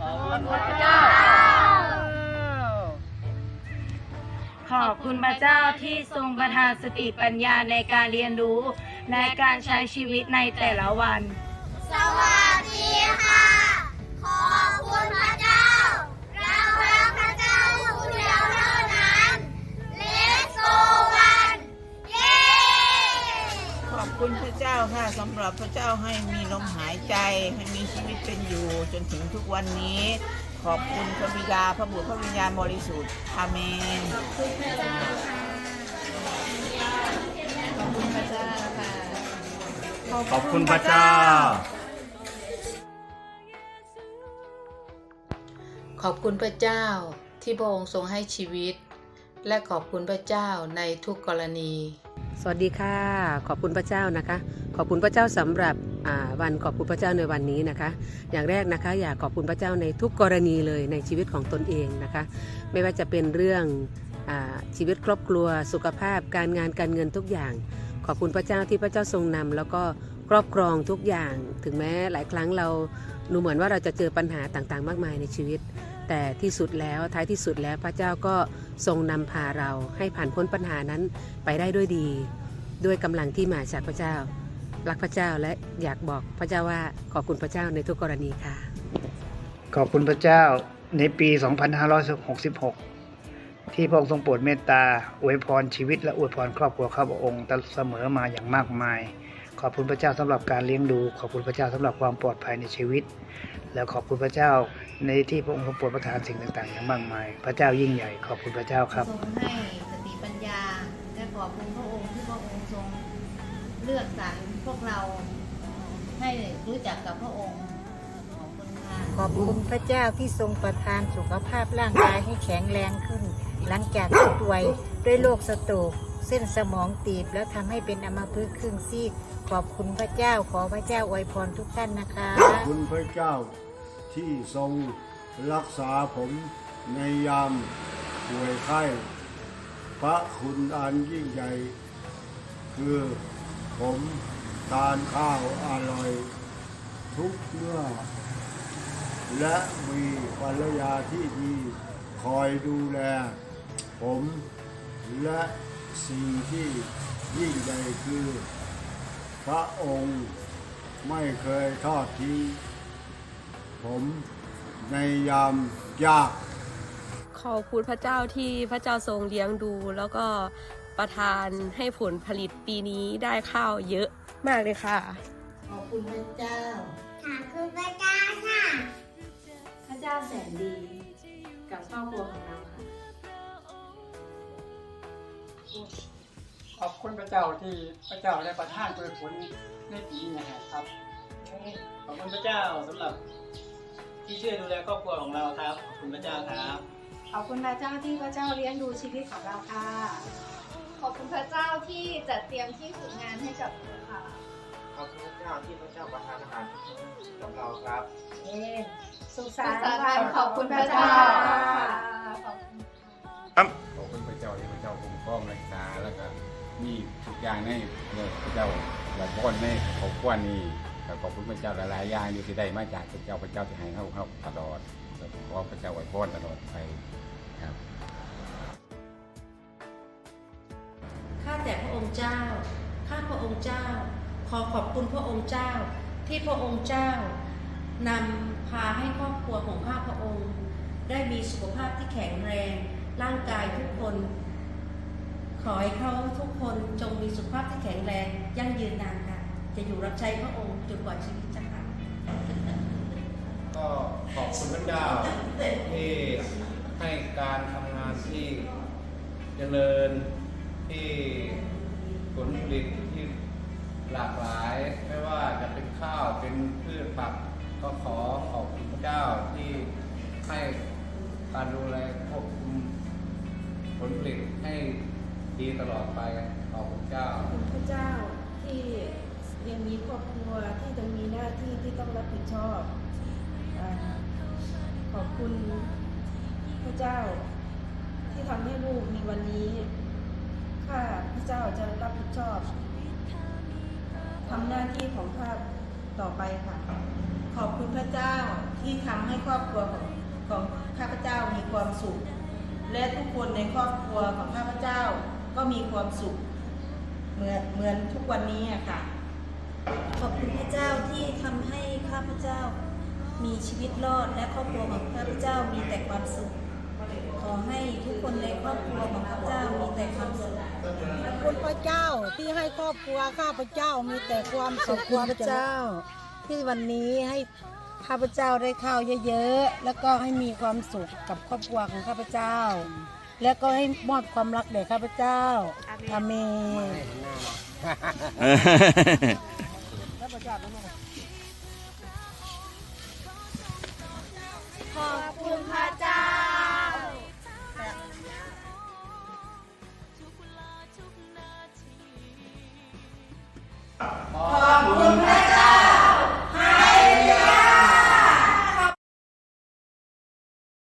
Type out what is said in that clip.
ขอบคุณพระเจ้า ขอบคุณพระเจ้าที่ทรงประทานสติปัญญาในการเรียนรู้ และการใช้ชีวิตในแต่ละวันำหรับพระเจ้าให้มีลมหายใจ ให้มีชีวิตเป็นอยู่ จนถึงทุกวันนี้ ขอบคุณพระบิดาพระบุตรพระวิญญาณบริสุทธิ์อาเมนขอบคุณพระเจ้าขอบคุณพระเจ้าที่พระองค์ทรงให้ชีวิต และขอบคุณพระเจ้าในทุกกรณี สวัสดีค่ะ ขอบคุณพระเจ้านะคะ ขอบคุณพระเจ้าสำหรับวันขอบคุณพระเจ้าในวันนี้นะคะ อย่างแรกนะคะ อยากขอบคุณพระเจ้าในทุกกรณีเลยในชีวิตของตนเองนะคะ ไม่ว่าจะเป็นเรื่องอชีวิตครอบครัว สุขภาพ การงานการเงินทุกอย่าง ขอบคุณพระเจ้าที่พระเจ้าทรงนำแล้วก็ครอบครองทุกอย่าง ถึงแม้หลายครั้งเราดูเหมือนว่าเราจะเจอปัญหาต่างๆ มากมายในชีวิต แต่ที่สุดแล้วท้ายที่สุดแล้วพระเจ้าก็ทรงนำพาเราให้ผ่านพ้นปัญหานั้นไปได้ด้วยดี ด้วยกำลังที่มาจากพระเจ้า รักพระเจ้าและอยากบอกพระเจ้าว่าขอบคุณพระเจ้าในทุกกรณีค่ะ ขอบคุณพระเจ้าในปี 2566 ที่พระองค์ทรงโปรดเมตตาอวยพรชีวิตและอวยพรครอบครัวข้าพระองค์ตลอดเสมอมาอย่างมากมายขอบคุณพระเจ้าสำหรับการเลี้ยงดู ขอบคุณพระเจ้าสำหรับความปลอดภัยในชีวิต แล้วขอบคุณพระเจ้าในที่พระองค์ทรงโปรดประทานสิ่งต่างๆอย่างมากมาย พระเจ้ายิ่งใหญ่ ขอบคุณพระเจ้าครับทรงให้สติปัญญาและขอบคุณพระองค์ที่พระองค์ทรงเลือกสรรพวกเราให้รู้จักกับพระองค์ขอบคุณค่ะขอบคุณพระเจ้าที่ทรงประทานสุขภาพร่างกายให้แข็งแรงขึ้น หลังจากที่ป่วยด้วยโรคสโตรก เส้นสมองตีบแล้วทำให้เป็นอัมพฤกครึ่งซีกขอบคุณพระเจ้าขอพระเจ้าอวยพรทุกท่านนะคะขอบคุณพระเจ้าที่ทรงรักษาผมในยามป่วยไข้พระคุณอันยิ่งใหญ่ คือผมทานข้าวอร่อย ทุกเมื่อ และมีภรรยาที่ดีคอยดูแล ผมและ สิ่งที่ยิ่งใหญ่คือ พระองค์ไม่เคยทอดทิ้งผมในยามยาก ขอบคุณพระเจ้าที่พระเจ้าทรงเลี้ยงดู แล้วก็ประทานให้ผลผลิตปีนี้ได้ข้าวเยอะมากเลยค่ะ ขอบคุณพระเจ้า ขอบคุณพระเจ้าค่ะ พระเจ้าแสนดีกับครอบครัวของเราค่ะ ขอบคุณพระเจ้าที่พระเจ้าได้ประทานโดยผลในปีนี้นะครับ ขอบคุณพระเจ้าสำหรับที่ช่วยดูแลครอบครัวของเราครับ ขอบคุณพระเจ้าครับ ขอบคุณพระเจ้าที่พระเจ้าเลี้ยงดูชีวิตของเราค่ะ ขอบคุณพระเจ้าที่จัดเตรียมที่ฝึกงานให้กับหนูค่ะ ขอบคุณพระเจ้าที่พระเจ้าประทานอาหารกับเราครับเย้สุขสันสุขสันต์ต์วัวันนขอบคุณพระเจ้า มีทุกอย่างในพระเจ้าหลายคนในครอบครัวนี้ขอบคุณพระเจ้าหลายๆอย่างอยู่ที่ได้มาจากพระเจ้าพระเจ้าที่ให้เขาเขาตลอดแล้วก็ขอพระเจ้าไว้พรตลอดไปครับข้าแต่พระองค์เจ้า ข้าพระองค์เจ้า ขอขอบคุณพระองค์เจ้า ที่พระองค์เจ้านำพาให้ครอบครัวของข้าพระองค์ ได้มีสุขภาพที่แข็งแรง ร่างกายทุกคน ขอให้เขาทุกคนจงมีสุขภาพที่แข็งแรงยั่งยืนนานค่ะ จะอยู่รับใช้พระองค์จนกว่าชีวิตจะขาดก็ขอบคุณพระเจ้าที่ให้การทำงานที่เจริญที่ผลผลิตที่หลากหลาย ไม่ว่าจะเป็นข้าวเป็นพืชผักก็ขอขอบคุณพระเจ้าที่ให้การดูแลควบคุมผลผลิตให้ ดีตลอดไปขอบคุณเจ้า ขอบคุณพระเจ้าที่ยังมีครอบครัวที่ยังมีหน้าที่ที่ต้องรับผิดชอบอาขอบคุณพระเจ้า ที่ทำให้ลูกมีวันนี้ข้าพระเจ้าจะรับผิดชอบทำหน้าที่ของข้าต่อไปค่ะ ขอบคุณพระเจ้าที่ทำให้ครอบครัวของของข้าพเจ้ามีความสุข และทุกคนในครอบครัวของข้าพเจ้า ก็มีความสุขเหมือนเหมือนทุกวันนี้อะค่ะ ขอบคุณพระเจ้าที่ทำให้ข้าพเจ้ามีชีวิตรอดและครอบครัวของข้าพเจ้ามีแต่ความสุข ขอให้ทุกคนในครอบครัวของข้าพเจ้ามีแต่ความสุข ขอบคุณพระเจ้าที่ให้ครอบครัวข้าพเจ้ามีแต่ความสุอบขคุณพระเจ้า ที่วันนี้ให้ข้าพเจ้าได้ข้าวเยอะๆแล้วก็ให้มีความสุขกับครอบครัวของข้าพเจ้า แล้วก็ให้มอบความรักแด่ข้าพเจ้าอาเมนขอบคุณพระเจ้า